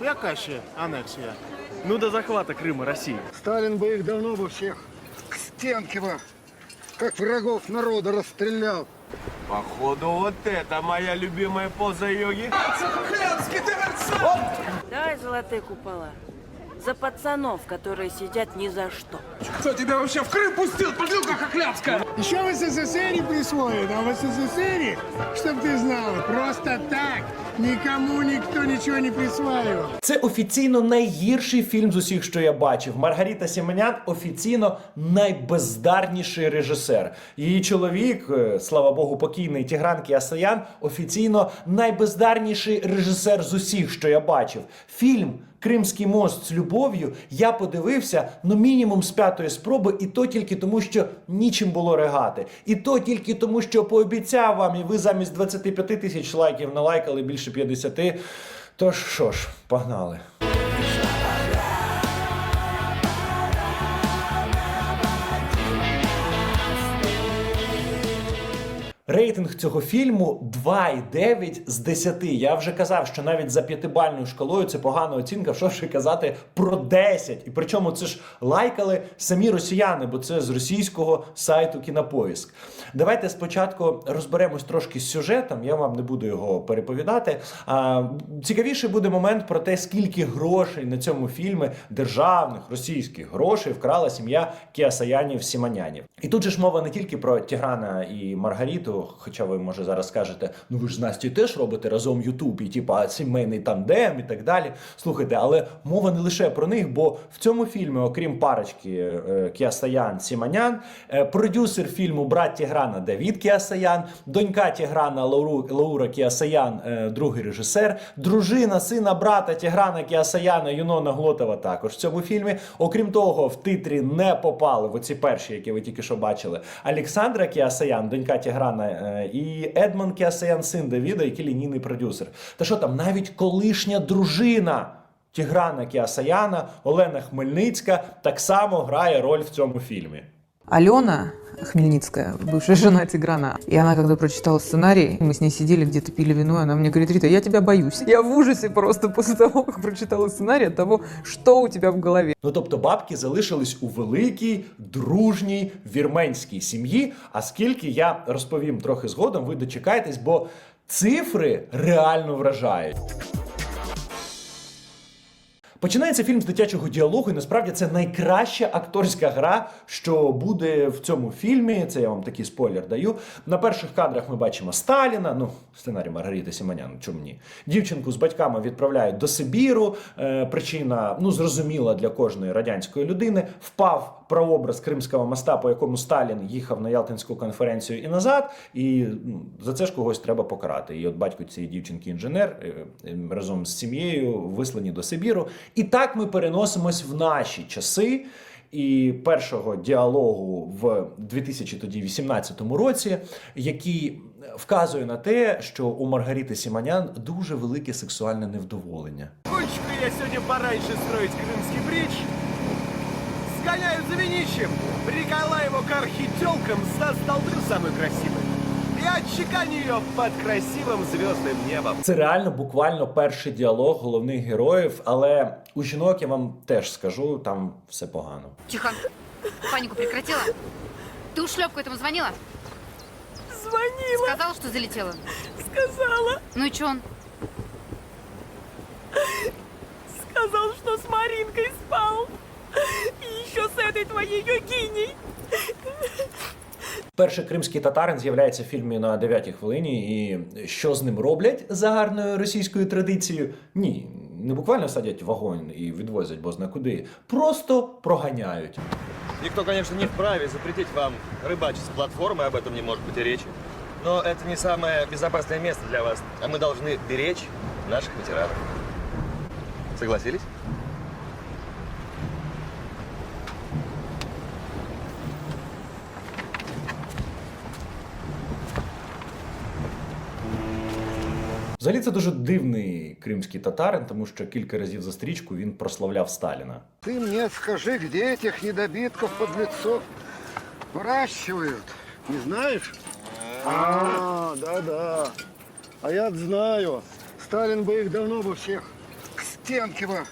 Яка ще анексія? Ну до захвата Крыма России. Сталин бы их давно бы всех к стенке бы, как врагов народа расстрелял. Походу, вот это моя любимая поза йоги. Давай золотые купола. За пацанов, которые сидят ни за что. Кто тебя вообще в Крым пустил, подлюка хохлядская? Еще в СССР присвоит, а в СССР, чтоб ты знал, просто так никому никто ничего не присваивал. Це офіційно найгірший фільм з усіх, що я бачив. Маргарита Сіменян офіційно найбездарніший режисер. Її чоловік, е, слава Богу, покійний Тігран Кіасаян, офіційно найбездарніший режисер з усіх, що я бачив. Фільм Кримський мост з любов'ю я подивився ну мінімум з п'ятої спроби, і то тільки тому, що нічим було регати. І то тільки тому, що пообіцяв вам, і ви замість 25 тисяч лайків налайкали більше 50. Тож що ж, погнали. Рейтинг цього фільму 2,9 з 10. Я вже казав, що навіть за п'ятибальною шкалою це погана оцінка, що вже казати про 10. І причому це ж лайкали самі росіяни, бо це з російського сайту Кінопоїск. Давайте спочатку розберемось трошки з сюжетом. Я вам не буду його переповідати. А, цікавіший буде момент про те, скільки грошей на цьому фільмі державних російських грошей вкрала сім'я Кіасаянів Сіманянів. І тут же ж мова не тільки про Тіграна і Маргариту, хоча ви може зараз скажете, ну ви ж з Настю теж робите разом Ютуб, і типа сімейний тандем і так далі. Слухайте, але мова не лише про них, бо в цьому фільмі, окрім парочки е, Кіасаян Сіманян, е, продюсер фільму брат Тіграна Давід Кіасаян, донька Тіграна Лауру, Лаура Кіасаян, е, другий режисер, дружина сина брата Тіграна Кіасаяна Юнона Глотова також в цьому фільмі. Окрім того, в титрі не попали в оці перші, які ви тільки що бачили. Олександра Кіасаян, донька Тіграна, і Едмон Кіасаян, син Давіда, який лінійний продюсер. Та що там, навіть колишня дружина. Тіграна Кіасаяна, Олена Хмельницька так само грає роль в цьому фільмі. Алена Хмельницкая, бывшая жена Тиграна. И она, когда прочитала сценарий, мы с ней сидели где-то пили вино, и она мне говорит, Рита, я тебя боюсь. Я в ужасе просто после того, как прочитала сценарий, от того, что у тебя в голове. Ну тобто бабки залишились у великій, дружній вірменській сім'ї. А скільки я розповім трохи згодом, ви дочекаєтесь, бо цифри реально вражають. Починається фільм з дитячого діалогу, і насправді це найкраща акторська гра, що буде в цьому фільмі. Це я вам такий спойлер даю. На перших кадрах ми бачимо Сталіна, ну сценарій Маргаріти Сіманян, чому ні? Дівчинку з батьками відправляють до Сибіру. Е, причина ну зрозуміла для кожної радянської людини. Впав прообраз Кримського моста, по якому Сталін їхав на Ялтинську конференцію і назад. І ну, за це ж когось треба покарати. І от батько цієї дівчинки інженер е, е, разом з сім'єю вислані до Сибіру. І так ми переносимось в наші часи. І першого діалогу в 2018 році, який вказує на те, що у Маргарити Сіманян дуже велике сексуальне невдоволення. Кончику я сегодня пораньше строить крымский бридж Сгоняю за винищем, прикола его к архителкам, застолблю самую красивую. И отчеканю ее под красивым звездным небом. Це реально буквально перший діалог головних героїв, але у жінок я вам теж скажу, там все погано. Тихо. Панику прекратила? Ты ушлепку этому звонила? Звонила, Сказала, что залетела? сказала, Ну и чё он? сказал, что с Маринкой спал. И еще с этой твоей йогиней. Перший кримський татарин з'являється в фільмі на 9 хвилині, і що з ним роблять за гарною російською традицією? Ні, не буквально садять в вагон і відвозять бозна куди. Просто проганяють. Никто, конечно, не вправе запретить вам рыбачить с платформы, об этом не может быть и речи. Но это не самое безопасное место для вас, а мы должны беречь наших ветеранов. Согласились? Взагалі це дуже дивний кримський татарин, тому що кілька разів за стрічку він прославляв Сталіна. Ты мне скажи, где этих недобитков подлецов выращивают? Не знаешь? А, да-да. А я знаю. Сталин бы их давно бы всех к Потемкина,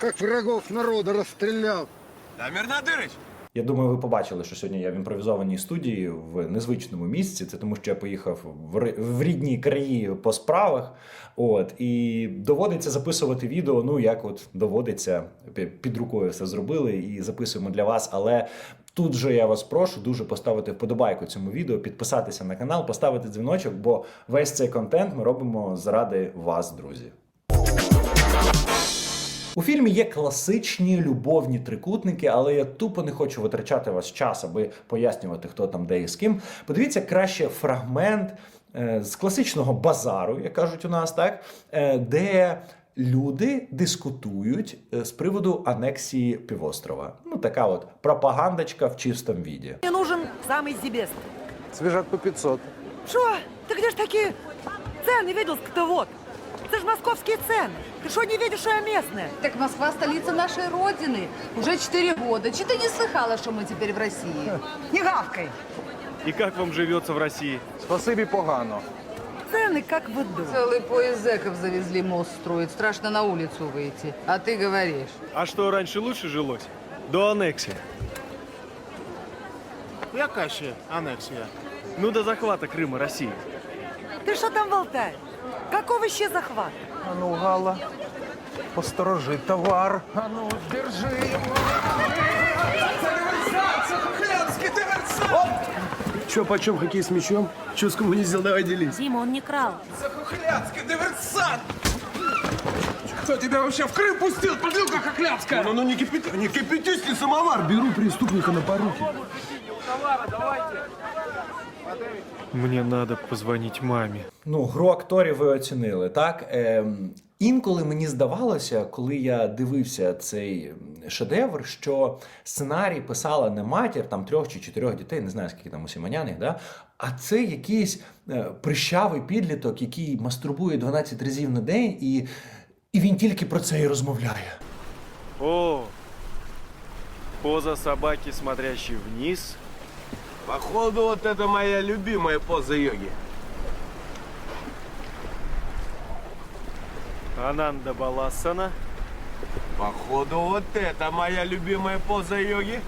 как врагов народа расстрелял. Дамир Надырыч! я думаю, ви побачили, що сьогодні я в імпровізованій студії в незвичному місці. Це тому, що я поїхав в, рідні краї по справах. От і доводиться записувати відео. Ну як от доводиться під рукою все зробили і записуємо для вас. Але тут же я вас прошу дуже поставити вподобайку цьому відео, підписатися на канал, поставити дзвіночок, бо весь цей контент ми робимо заради вас, друзі. У фільмі є класичні любовні трикутники, але я тупо не хочу витрачати ваш час, аби пояснювати, хто там де і з ким. Подивіться краще фрагмент е, з класичного базару, як кажуть у нас, так, е, де люди дискутують е, з приводу анексії півострова. Ну, така от пропагандочка в чистому віді. Мне нужен самый зибест. Свежат по 500. Шо? Ты где ж такие цены видел, скотовод? Это ж московские цены. Ты что, не видишь, что я местная? Так Москва столица нашей родины. Уже четыре года. Че ты не слыхала, что мы теперь в России? Не гавкай. И как вам живется в России? Спасибі погано. Цены как в аду. Целый поезд зэков завезли мост строить. Страшно на улицу выйти. А ты говоришь. А что, раньше лучше жилось? До аннексии. Яка ще анексія? Ну, до захвата Крыма России. Ты что там болтаешь? Какого еще захвата? А ну, Гала, посторожи товар. А ну, держи його. Диверсант, диверсант. Че, почем хоккей с мячом? Че скоммунизил, давай делись. Дима, он не крал. Хохлянський диверсант. Кто тебя вообще в Крым пустил, подлюка хохлянская? Ну, ну не, кипят... не кипятись, не самовар. Беру преступника на поруки. Мне надо позвонить маме. Ну, гру акторів ви оцінили, так? Ем, інколи мені здавалося, коли я дивився цей шедевр, що сценарій писала не матір там трьох чи чотирьох дітей, не знаю скільки там у Сімоняних, да? а це якийсь е, прищавий підліток, який мастурбує 12 разів на день, і, і він тільки про це і розмовляє. О, поза собаки, смотрящей вниз. Походу, вот это моя любимая поза йоги. Ананда Баласана. Походу, вот это моя любимая поза йоги.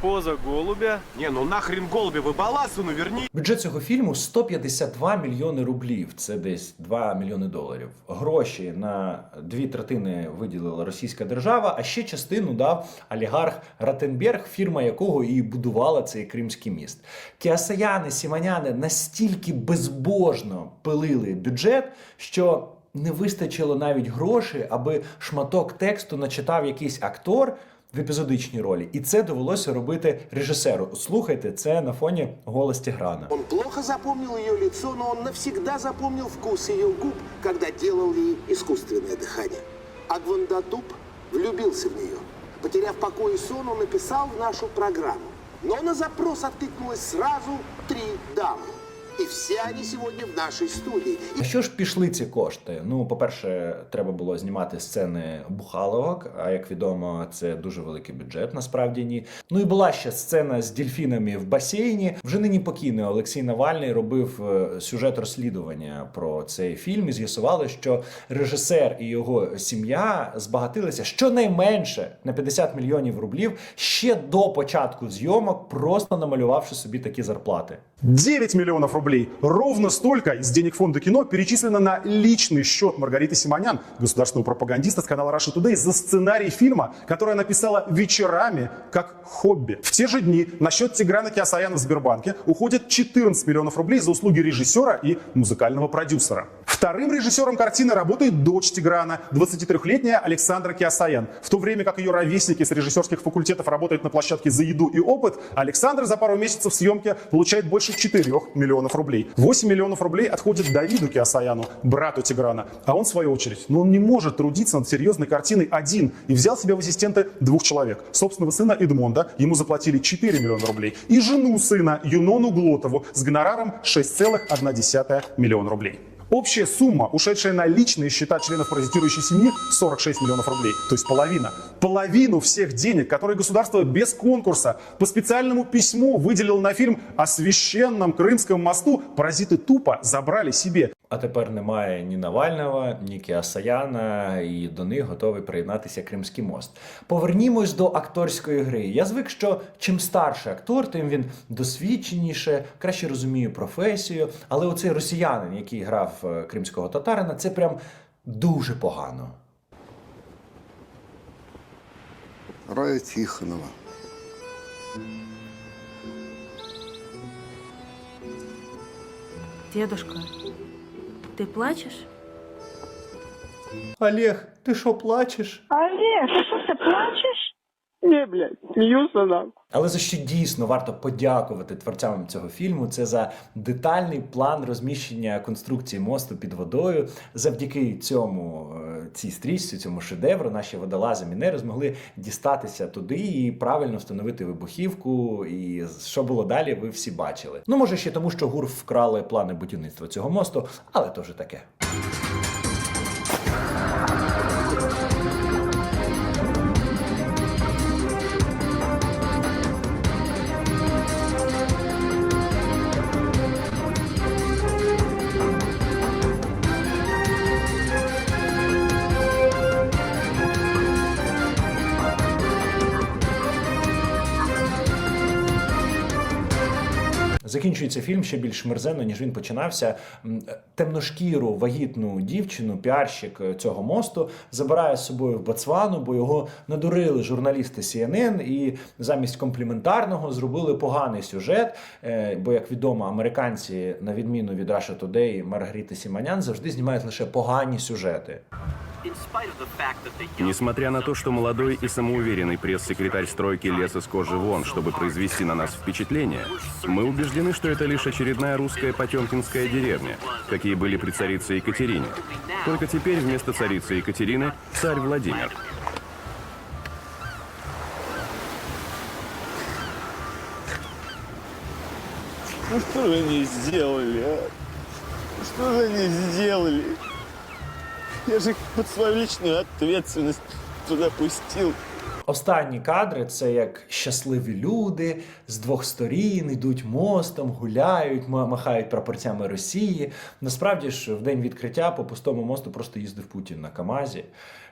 Поза голубя. Не, ну нахрен голуби вы баласану верни. Бюджет цього фільму 152 мільйони рублів. Це десь 2 мільйони доларів. Гроші на дві третини виділила російська держава, а ще частину дав олігарх Ратенберг, фірма якого і будувала цей кримський міст. Кіасаяни, сіманяни настільки безбожно пилили бюджет, що не вистачило навіть грошей, аби шматок тексту начитав якийсь актор в епізодичній ролі, і це довелося робити режисеру. Слухайте, це на фоні голос Тіграна. Он плохо запомнил ее лицо, но он навсегда запомнил вкус ее губ, когда делал ей искусственное дыхание. А Гвандатуб влюбился в нее. Потеряв покой и сон, он написал в нашу программу. Но на запрос откликнулось сразу три дамы. И все они сегодня в нашей студии. На що ж пішли ці кошти? Ну, по-перше, треба було знімати сцени бухаловок, а як відомо, це дуже великий бюджет, насправді ні. Ну і була ще сцена з дільфінами в басейні. Вже нині покійний Олексій Навальний робив е, сюжет розслідування про цей фільм і з'ясували, що режисер і його сім'я збагатилися щонайменше на 50 мільйонів рублів ще до початку зйомок, просто намалювавши собі такі зарплати. 9 миллионов рублей. Ровно столько из денег фонда кино перечислено на личный счет Маргариты Симонян, государственного пропагандиста с канала Russia Today, за сценарий фильма, который она писала вечерами как хобби. В те же дни на счет Тиграна Киасаяна в Сбербанке уходит 14 миллионов рублей за услуги режиссера и музыкального продюсера. Вторым режиссером картины работает дочь Тиграна, 23-летняя Александра Киасаян. В то время как ее ровесники с режиссерских факультетов работают на площадке «За еду и опыт», Александр за пару месяцев съемки получает больше 4 миллионов рублей. 8 миллионов рублей отходит Давиду Киасаяну, брату Тиграна. А он, в свою очередь, но он не может трудиться над серьезной картиной один и взял себе в ассистенты двух человек. Собственного сына Эдмонда, ему заплатили 4 миллиона рублей, и жену сына Юнону Глотову с гонораром 6,1 миллиона рублей. Общая сумма, ушедшая на личные счета членов паразитирующей семьи, 46 миллионов рублей, то есть половина. половину всех денег, которые государство без конкурса по специальному письму выделило на фильм о священном Крымском мосту, паразиты тупо забрали себе. А тепер немає ні Навального, ні Кіасаяна, і до них готовий приєднатися Кримський мост. Повернімось до акторської гри. Я звик, що чим старший актор, тим він досвідченіше, краще розуміє професію. Але оцей росіянин, який грав е, кримського татарина, це прям дуже погано. Рая Тихонова. Дедушка, ты плачешь? Олег, ти що плачеш? Олег, ты что, ты плачешь? Не, блядь, смеюся нам. Але за що дійсно варто подякувати творцям цього фільму, це за детальний план розміщення конструкції мосту під водою. Завдяки цьому е, цій стрічці, цьому шедевру, наші водолази мінери змогли дістатися туди і правильно встановити вибухівку. І що було далі, ви всі бачили. Ну може ще тому, що гур вкрали плани будівництва цього мосту, але то вже таке. Закінчується фільм ще більш мерзенно, ніж він починався. Темношкіру вагітну дівчину, піарщик е, цього мосту, забирає з собою в Боцвану, бо його надурили журналісти CNN і замість компліментарного зробили поганий сюжет. Е, Бо, як відомо, американці, на відміну від Russia Today, Маргарити Сіманян, завжди знімають лише погані сюжети. Несмотря на то, что молодой и самоуверенный пресс-секретарь стройки лез из кожи вон, чтобы произвести на нас впечатление, мы убеждены, что это лишь очередная русская потемкинская деревня, какие были при царице Екатерине. Только теперь вместо царицы Екатерины царь Владимир. Ну что же они сделали, а? Что же они сделали? Я же под свою личную ответственность туда пустил. Останні кадри це як щасливі люди з двох сторін йдуть мостом, гуляють, махають прапорцями Росії. Насправді ж в день відкриття по пустому мосту просто їздив Путін на Камазі.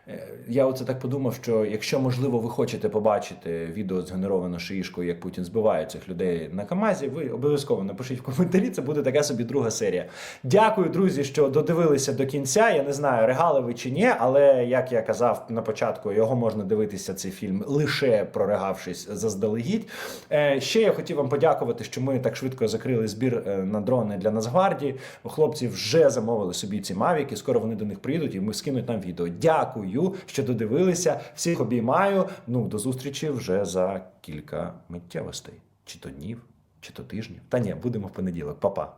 Е, Я оце так подумав, що якщо можливо ви хочете побачити відео згенеровано шиїшкою, як Путін збиває цих людей на Камазі, ви обов'язково напишіть в коментарі. Це буде така собі друга серія. Дякую, друзі, що додивилися до кінця. Я не знаю, регали ви чи ні, але як я казав на початку, його можна дивитися цей фільм лише проригавшись заздалегідь. Е, ще я хотів вам подякувати, що ми так швидко закрили збір е, на дрони для Нацгвардії. Хлопці вже замовили собі ці мавіки. Скоро вони до них приїдуть і ми скинуть нам відео. Дякую, що додивилися. Всіх обіймаю. Ну до зустрічі вже за кілька миттєвостей, чи то днів, чи то тижнів. Та ні, будемо в понеділок. Па-па.